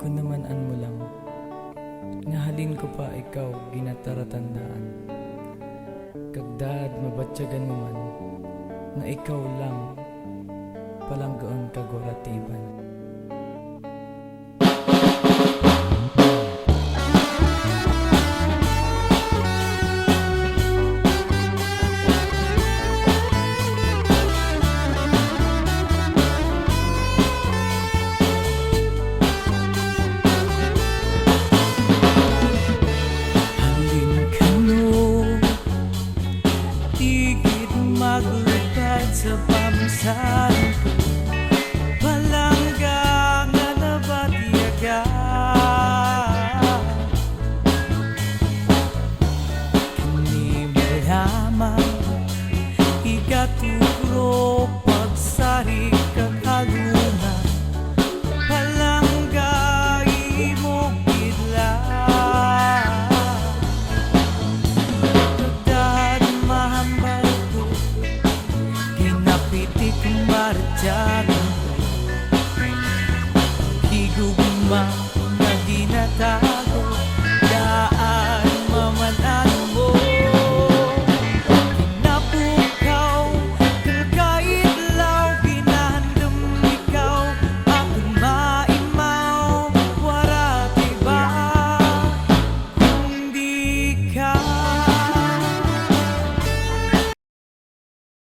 Kung naman an mo lang, nahalin ko pa ikaw ginataratandaan. Kagdad mabatsyagan mo man, na ikaw lang palanggoon kaguratiban. sebab sangka martiyaga Higugma na dinatay